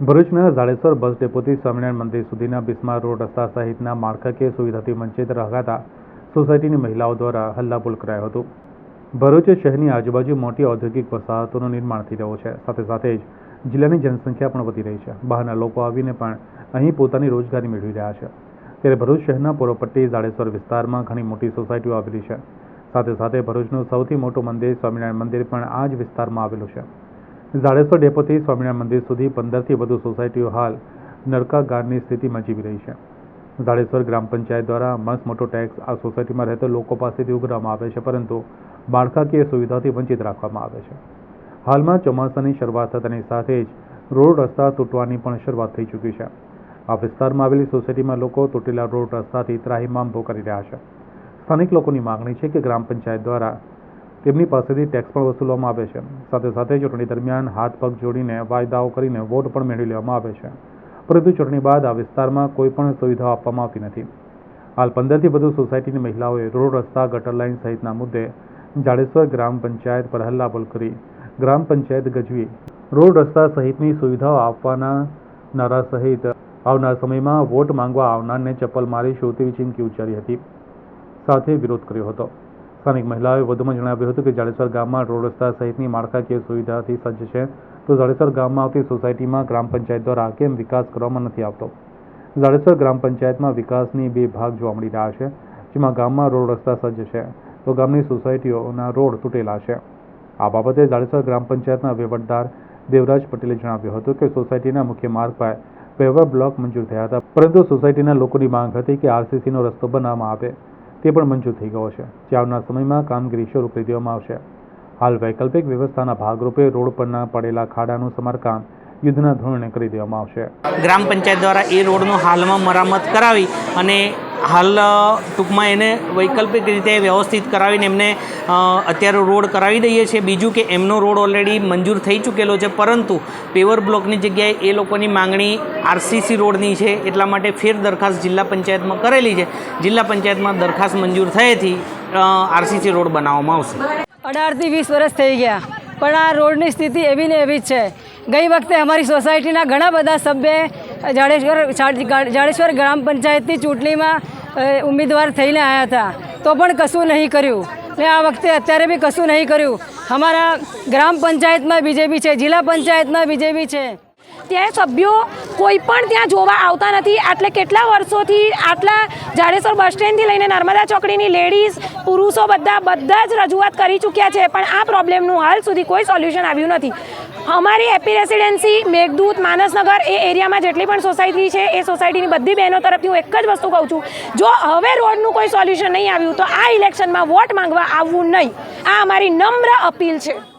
ભરૂચના જાડેશ્વર બસ ડેપોથી સ્વામિનારાયણ મંદિર સુધીના બિસ્માર રોડ રસ્તા સહિતના માળખાકીય સુવિધાથી વંચિત રહાતા સોસાયટીની મહિલાઓ દ્વારા હલ્લાબોલ કરાયો હતો. ભરૂચ શહેરની આજુબાજુ મોટી ઔદ્યોગિક વસાહતોનું નિર્માણ થઈ રહ્યું છે. સાથે સાથે જ જિલ્લાની જનસંખ્યા પણ વધી રહી છે. બહારના લોકો આવીને પણ અહીં પોતાની રોજગારી મેળવી રહ્યા છે. ત્યારે ભરૂચ શહેરના પૂર્વપટ્ટી જાડેશ્વર વિસ્તારમાં ઘણી મોટી સોસાયટીઓ આવેલી છે. સાથે સાથે ભરૂચનું સૌથી મોટું મંદિર સ્વામિનારાયણ મંદિર પણ આ જ વિસ્તારમાં આવેલું છે. ઝાડેશ્વર ડેપોથી સ્વામિનારાયણ મંદિર સુધી પંદરથી વધુ સોસાયટીઓ હાલ નરકાગારની સ્થિતિમાં જીવી રહી છે. ઝાડેશ્વર ગ્રામ પંચાયત દ્વારા મસ્ત મોટો ટેક્સ આ સોસાયટીમાં રહેતા લોકો પાસેથી ઉઘરાવવામાં આવે છે, પરંતુ માળખાકીય સુવિધાથી વંચિત રાખવામાં આવે છે. હાલમાં ચોમાસાની શરૂઆત થતાની સાથે જ રોડ રસ્તા તૂટવાની પણ શરૂઆત થઈ ચૂકી છે. આ વિસ્તારમાં આવેલી સોસાયટીમાં લોકો તૂટેલા રોડ રસ્તાથી ત્રાહિમામ કરી રહ્યા છે. સ્થાનિક લોકોની માગણી છે કે ગ્રામ પંચાયત દ્વારા તેમની પાસેથી ટેક્સ પણ વસૂલવામાં આવે છે. સાથે સાથે ચૂંટણી દરમિયાન હાથ પગ જોડીને વાયદાઓ કરીને વોટ પણ મેળવી લેવામાં આવે છે. પરંતુ ચૂંટણી બાદ આ વિસ્તારમાં કોઈ પણ સુવિધાઓ આપવામાં આવતી નથી. હાલ પંદરથી વધુ સોસાયટીની મહિલાઓએ રોડ રસ્તા, ગટર લાઇન સહિતના મુદ્દે જાડેશ્વર ગ્રામ પંચાયત પર હલ્લાબોલ કરી ગ્રામ પંચાયત ગજવી, રોડ રસ્તા સહિતની સુવિધાઓ આપવાના નારા સહિત આવનાર સમયમાં વોટ માંગવા આવનારને ચપ્પલ મારીશું તેવી ચીમકી ઉચ્ચારી હતી. સાથે વિરોધ કર્યો હતો. સ્થાનિક મહિલાઓએ વધુમાં જણાવ્યું હતું કે જાડેસર ગામમાં રોડ રસ્તા સહિતની માળખાકીય સુવિધાથી સજ્જ છે. તો જાડેસર ગામમાં આવતી સોસાયટીમાં ગ્રામ પંચાયત દ્વારા કેમ વિકાસ કરવામાં નથી આવતો? જાડેસર ગ્રામ પંચાયતમાં વિકાસની બે ભાગ જોવા મળી રહ્યા છે, જેમાં ગામમાં રોડ રસ્તા સજ્જ છે. તો ગામની સોસાયટીઓના રોડ તૂટેલા છે. આ બાબતે જાડેસર ગ્રામ પંચાયતના વહીવટદાર દેવરાજ પટેલે જણાવ્યું હતું કે સોસાયટીના મુખ્ય માર્ગ પર પેવર બ્લોક મંજૂર થયા હતા. પરંતુ સોસાયટીના લોકોની માંગ હતી કે આરસીસીનો રસ્તો બનાવવામાં આવે. તે પણ મંજૂર થઈ ગયો છે. જે આવનાર સમયમાં કામગીરી શરૂ કરી દેવામાં આવશે. હાલ વૈકલ્પિક વ્યવસ્થાના ભાગરૂપે રોડ પરના પડેલા ખાડાનું સમારકામ યુદ્ધના ધોરણે કરી દેવામાં આવશે. ગ્રામ પંચાયત દ્વારા એ રોડનું હાલમાં મરામત કરાવી અને હાલ ટૂંકમાં એને વૈકલ્પિક રીતે વ્યવસ્થિત કરાવીને એમને અત્યારે રોડ કરાવી દઈએ છીએ. બીજું કે એમનો રોડ ઓલરેડી મંજૂર થઈ ચૂકેલો છે પરંતુ પેવર બ્લોકની જગ્યાએ એ લોકોની માંગણી આરસીસી રોડની છે એટલા માટે ફેર દરખાસ્ત જિલ્લા પંચાયતમાં કરેલી છે. જિલ્લા પંચાયતમાં દરખાસ્ત મંજૂર થયેથી આરસીસી રોડ બનાવવામાં આવશે. અઢારથી વીસ વર્ષ થઈ ગયા પણ આ રોડની સ્થિતિ એવી ને એવી જ છે. ગઈ વખતે અમારી સોસાયટીના ઘણા બધા સભ્ય જાડેશ્વર જાડેશ્વર ગ્રામ પંચાયતની ચૂંટણીમાં ઉમેદવાર થઈને આવ્યા હતા. તો પણ કશું નહીં કર્યું. ને આ વખતે અત્યારે બી કશું નહીં કર્યું. અમારા ગ્રામ પંચાયતમાં બીજેપી છે, જિલ્લા પંચાયતમાં બીજેપી છે. ત્યાં સભ્યો કોઈ પણ ત્યાં જોવા આવતા નથી. આટલે કેટલા વર્ષોથી આટલા જાડેશ્વર બસ સ્ટેન્ડથી લઈને નર્મદા ચોકડીની લેડીઝ, પુરુષો બધા બધા જ રજૂઆત કરી ચૂક્યા છે, પણ આ પ્રોબ્લેમનું હાલ સુધી કોઈ સોલ્યુશન આવ્યું નથી. અમારી એપી રેસિડેન્સી, મેઘદૂત, માનસનગર એ એરિયામાં જેટલી પણ સોસાયટી છે, એ સોસાયટીની બધી બહેનો તરફથી હું એક જ વસ્તુ કહું છું. જો હવે રોડનું કોઈ સોલ્યુશન નહીં આવ્યું, તો આ ઇલેક્શનમાં વોટ માંગવા આવવું નહીં. આ અમારી નમ્ર અપીલ છે.